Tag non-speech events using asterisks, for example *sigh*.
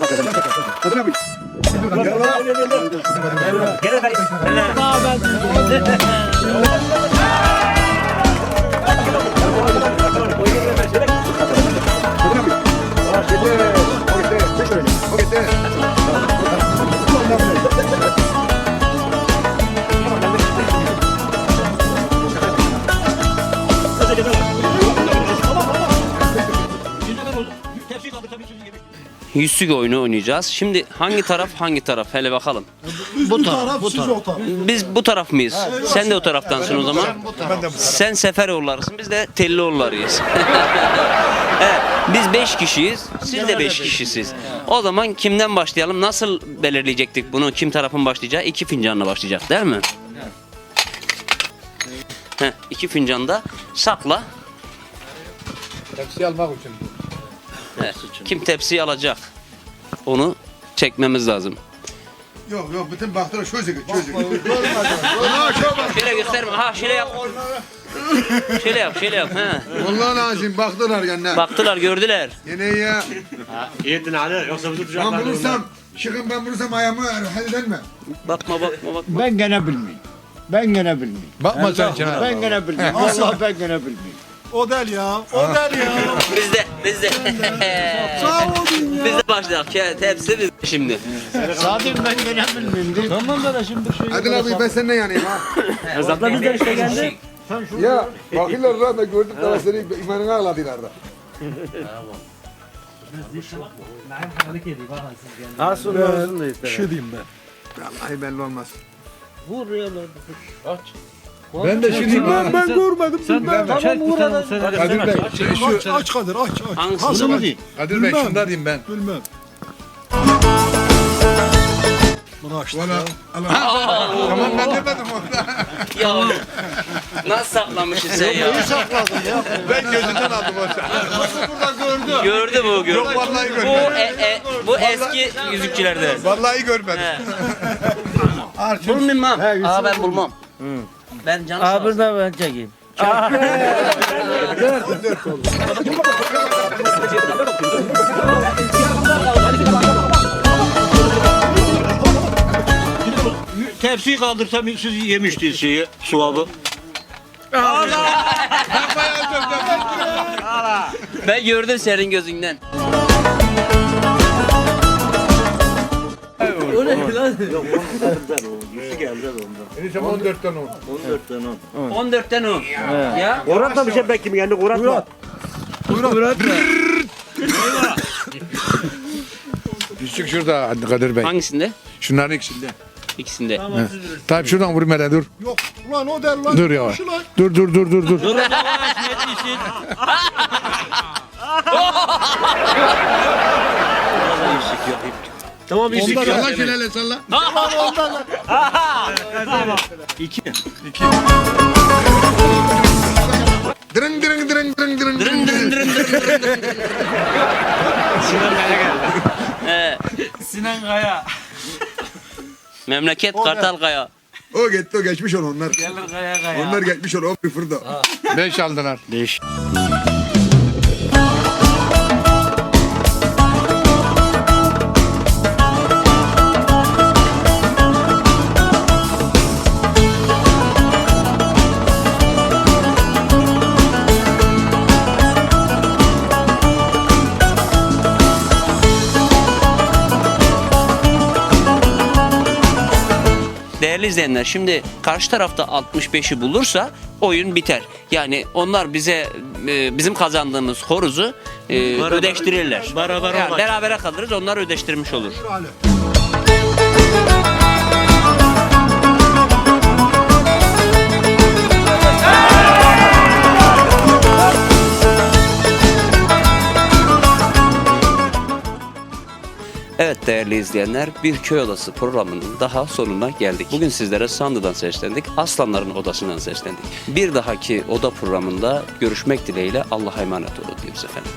Get it, Yüzsük oyunu oynayacağız. Şimdi hangi taraf hangi taraf? Hele bakalım. Bu taraf, bu taraf. Biz bu taraf mıyız? Sen de o taraftansın o zaman. Sen Seferoğullarısın, biz de Tellioğullarıyız. *laughs* evet, biz 5 kişiyiz, siz de 5 kişisiniz. O zaman kimden başlayalım? Nasıl belirleyecektik bunu? Kim tarafın başlayacağı? İki fincanla başlayacak değil mi? Heh, iki fincanda sakla. Tepsi almak için. Evet, Kim tepsiyi alacak? Onu çekmemiz lazım. Yok yok bütün baktılar şöyle şöyle. Şöyle gösterme. Ha şöyle yap. şöyle yap, şöyle yap. Ha. Vallahi lazım baktılar kendine. Baktılar, gördüler. Yine ya. Yedin hani yoksa bizi Ben tutacaklar. bulursam, şıkın ben bulursam ayağımı halleder mi? Bakma, bakma, bakma. Ben gene bilmiyorum. Ben gene bilmiyorum. Bakma sen Kenan. Ben gene bilmiyorum. Vallahi ben gene bilmiyorum. O del ya, o del ya. Biz de, biz de. *laughs* Sağ olun ya. biz de başladık. Ya, hepsi biz şimdi. Sadık ben gene bilmiyorum. Tamam da şimdi şey. Adil abi ben seninle yanayım ha. *laughs* Zaten bizden işte geldi. ya bakıyorlar lan da gördüm daha seni imanını ağladılar da. Nasıl olsun da işte. Şu diyeyim ben. Vallahi belli olmaz. Ben de şimdi ben, ben görmedim. Sen Tamam burada. Kadir Bey, şey, şu, Aç, aç Kadir, aç, aç. Hangisi? Ha, Bunu sana- mu Kadir Bey şunda diyeyim ben. Bilmem. Bunu açtı. Valla Allah. Tamam ben demedim orada. Ya. Nasıl saklamışsın sen ya? Ben gözünden aldım orada. Gördü bu, gördü. Yok, vallahi bu, görmedim. e, e, bu eski yüzükçülerden. Vallahi görmedim. He. Bulmam. Aa ben bulmam. Ben canım sağ olsun. da ben çekeyim. Tepsiyi kaldırsam siz yemiştiniz şeyi, suabı. *laughs* Ben gördüm senin gözünden. Enişte 14 tane oldu. 14'ten 10. Ya. Kuratla bir şey bekleyin yani kuratla. Küçük şurada Kadir Bey. Hangisinde? Şunların ikisinde. İkisinde. Tabii şuradan vurayım hele dur. Yok, ulan o del lan. Dur yavaş. Lan. Dur dur dur dur dur. *laughs* *laughs* *laughs* Tamam bir Salla şöyle hele salla. İki. Dırın dırın dırın dırın dırın Dırın dırın dırın dırın dırın. He. Sinan Kaya. Memleket Kartalkaya. O gitti o geçmiş ol onlar. Gelir Kaya Kaya. Onlar geçmiş ol o bir fırda. Beş aldılar. Beş. Değerli izleyenler şimdi karşı tarafta 65'i bulursa oyun biter. Yani onlar bize e, bizim kazandığımız horuzu e, ödeştirirler. Beraber yani berabere kalırız onlar ödeştirmiş olur. Evet değerli izleyenler bir köy odası programının daha sonuna geldik. Bugün sizlere Sandı'dan seslendik. Aslanların odasından seslendik. Bir dahaki oda programında görüşmek dileğiyle Allah'a emanet olun diyoruz efendim.